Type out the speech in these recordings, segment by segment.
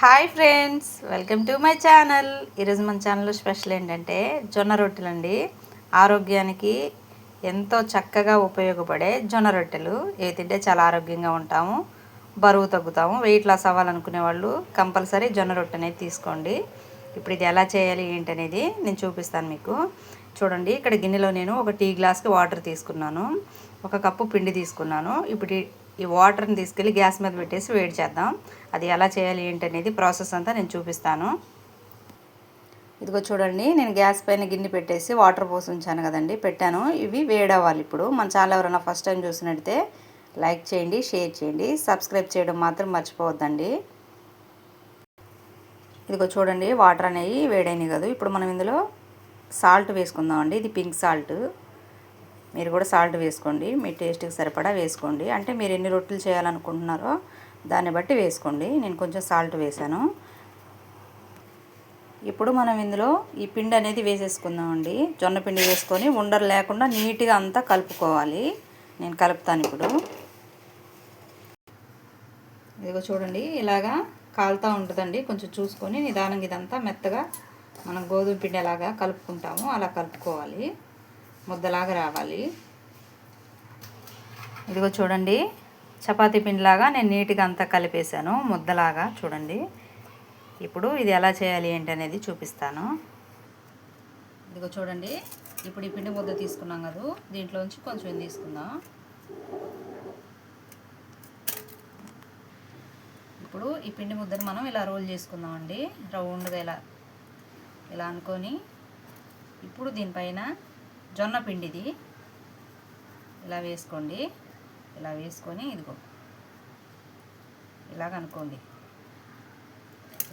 Hi friends welcome to my channel. ఈరోజు మన ఛానల్లో స్పెషల్ ఏంటంటే జొన్న రొట్టెలు అండి ఆరోగ్యానికి ఎంతో చక్కగా ఉపయోగపడే జొన్న రొట్టెలు. ఇవి తింటే చాలా ఆరోగ్యంగా ఉంటాము బరువు తగ్గుతాము. వెయిట్ లాస్ అవ్వాలనుకునే వాళ్ళు కంపల్సరీ జొన్న రొట్టె అనేది తీసుకోండి. ఇప్పుడు ఇది ఎలా చేయాలి ఏంటనేది నేను చూపిస్తాను మీకు. చూడండి ఇక్కడ గిన్నెలో నేను ఒక టీ గ్లాస్కి వాటర్ తీసుకున్నాను. ఒక కప్పు పిండి తీసుకున్నాను. ఇప్పుడు ఈ- వాటర్ని తీసుకెళ్ళి గ్యాస్ మీద పెట్టేసి వేడి చేద్దాం. అది ఎలా చేయాలి ఏంటనేది ప్రాసెస్ అంతా నేను చూపిస్తాను. ఇదిగో చూడండి నేను గ్యాస్ పైన గిన్నె పెట్టేసి వాటర్ పోసి ఉంచాను కదండి. పెట్టాను. ఇవి వేడవ్వాలి ఇప్పుడు. మన ఛానల్ ఎవరైనా ఫస్ట్ టైం చూసినట్టయితే లైక్ చేయండి షేర్ చేయండి. సబ్స్క్రైబ్ చేయడం మాత్రం మర్చిపోవద్దండి. ఇదిగో చూడండి వాటర్ అనేవి వేడైనవి కదా. ఇప్పుడు మనం ఇందులో సాల్ట్ వేసుకుందామండి. ఇది పింక్ సాల్ట్. మీరు కూడా సాల్ట్ వేసుకోండి మీ టేస్ట్కి సరిపడా వేసుకోండి. అంటే మీరు ఎన్ని రొట్టెలు చేయాలనుకుంటున్నారో దాన్ని బట్టి వేసుకోండి. నేను కొంచెం సాల్ట్ వేసాను. ఇప్పుడు మనం ఇందులో ఈ పిండి అనేది వేసేసుకుందామండి. జొన్న పిండి వేసుకొని ఉండలు లేకుండా నీట్గా అంతా కలుపుకోవాలి. నేను కలుపుతాను ఇప్పుడు. ఇదిగో చూడండి ఇలాగా కాలుతూ ఉంటుందండి. కొంచెం చూసుకొని నిదానంగా ఇదంతా మెత్తగా మనం గోధుమ పిండి ఎలాగా కలుపుకుంటామో అలా కలుపుకోవాలి. ముద్దలాగా రావాలి. ఇదిగో చూడండి చపాతీ పిండిలాగా నేను నీట్గా అంతా కలిపేశాను ముద్దలాగా చూడండి. ఇప్పుడు ఇది ఎలా చేయాలి ఏంటి అనేది చూపిస్తాను. ఇదిగో చూడండి ఇప్పుడు ఈ పిండి ముద్ద తీసుకున్నాం కదా దీంట్లోంచి కొంచెం తీసుకుందాం. ఇప్పుడు ఈ పిండి ముద్దను మనం ఇలా రోల్ చేసుకుందామండి రౌండ్గా ఇలా ఇలా అనుకొని. ఇప్పుడు దీనిపైన జొన్న పిండిది. ఇలా వేసుకోండి. ఇలా వేసుకొని ఇదిగో. ఇలాగ అనుకోండి.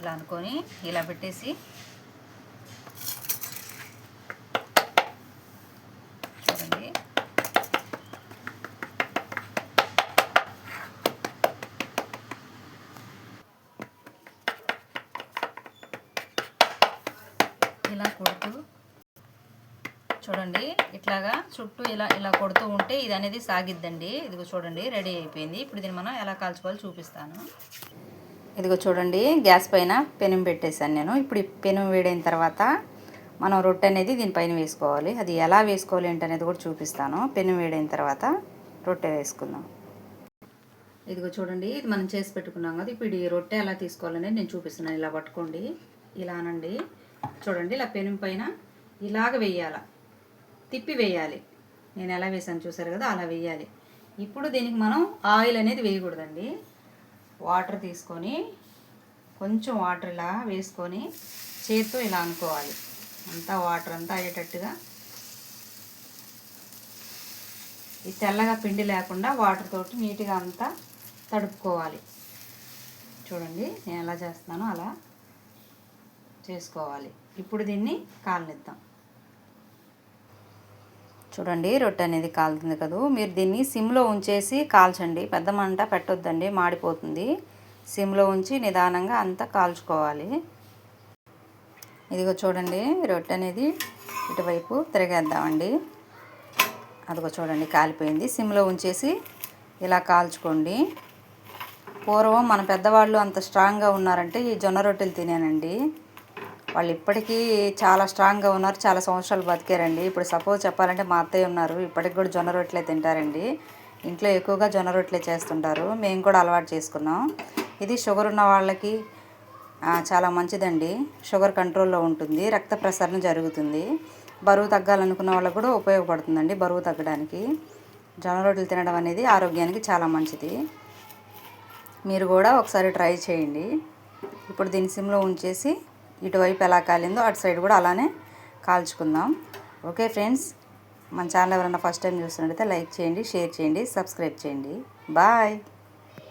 ఇలా అనుకొని ఇలా పెట్టేసి చూడండి. ఇలా కొడుతూ చూడండి. ఇట్లాగా చుట్టూ ఇలా ఇలా కొడుతూ ఉంటే ఇది అనేది సాగిద్దండి. ఇదిగో చూడండి రెడీ అయిపోయింది. ఇప్పుడు దీన్ని మనం ఎలా కాల్చుకోవాలో చూపిస్తాను. ఇదిగో చూడండి గ్యాస్ పైన పెనం పెట్టేశాను నేను. ఇప్పుడు ఈ పెనం వేడైన తర్వాత మనం రొట్టె అనేది దీనిపైన వేసుకోవాలి. అది ఎలా వేసుకోవాలి ఏంటనేది కూడా చూపిస్తాను. పెనం వేడైన తర్వాత రొట్టె వేసుకుందాం. ఇదిగో చూడండి ఇది మనం చేసి పెట్టుకున్నాం కదా. ఇప్పుడు ఈ రొట్టె ఎలా తీసుకోవాలనేది నేను చూపిస్తున్నాను. ఇలా పట్టుకోండి. ఇలానండి చూడండి ఇలా పెనం పైన ఇలాగ వేయాల. తిప్పి వేయాలి నేను ఎలా వేసాను చూసారు కదా అలా వేయాలి. ఇప్పుడు దీనికి మనం ఆయిల్ అనేది వేయకూడదండి. వాటర్ తీసుకొని కొంచెం వాటర్ ఇలా వేసుకొని చేతితో ఇలా అనుకోవాలి. అంతా వాటర్ అంతా అయ్యేటట్టుగా. ఈ తెల్లగా పిండి లేకుండా వాటర్ తోటి నీట్గా అంతా తడుపుకోవాలి. చూడండి నేను ఎలా చేస్తున్నానో అలా చేసుకోవాలి. ఇప్పుడు దీన్ని కాలనిద్దాం. చూడండి రొట్టె అనేది కాలుతుంది కదా. మీరు దీన్ని సిమ్లో ఉంచేసి కాల్చండి. పెద్ద మంట పెట్టొద్దండి మాడిపోతుంది. సిమ్లో ఉంచి నిదానంగా అంతా కాల్చుకోవాలి. ఇదిగో చూడండి రొట్టె అనేది ఇటువైపు తిరగేద్దామండి. అదిగో చూడండి కాలిపోయింది. సిమ్లో ఉంచేసి ఇలా కాల్చుకోండి. పూర్వం మన పెద్దవాళ్ళు అంత స్ట్రాంగ్గా ఉన్నారంటే ఈ జొన్న రొట్టెలు తినేనండి. వాళ్ళు ఇప్పటికీ చాలా స్ట్రాంగ్గా ఉన్నారు చాలా సంవత్సరాలు బతికారండి. ఇప్పుడు సపోజ్ చెప్పాలంటే మా అత్తయ్య ఉన్నారు ఇప్పటికి కూడా జొన్న రొట్టెలే తింటారండి. ఇంట్లో ఎక్కువగా జొన్న రొట్టెలే చేస్తుంటారు. మేము కూడా అలవాటు చేసుకున్నాం. ఇది షుగర్ ఉన్న వాళ్ళకి చాలా మంచిదండి. షుగర్ కంట్రోల్లో ఉంటుంది రక్త ప్రసరణ జరుగుతుంది. బరువు తగ్గాలనుకున్న వాళ్ళకు కూడా ఉపయోగపడుతుందండి బరువు తగ్గడానికి. జొన్న రొట్టెలు తినడం అనేది ఆరోగ్యానికి చాలా మంచిది. మీరు కూడా ఒకసారి ట్రై చేయండి. ఇప్పుడు దీని సిమ్లో ఉంచేసి ఇటువైపు ఎలా కాలిందో అటు సైడ్ కూడా అలానే కాల్చుకుందాం. ఓకే ఫ్రెండ్స్ మన ఛానల్ ఎవరైనా ఫస్ట్ టైం చూస్తున్నట్టయితే లైక్ చేయండి షేర్ చేయండి సబ్స్క్రైబ్ చేయండి. బాయ్.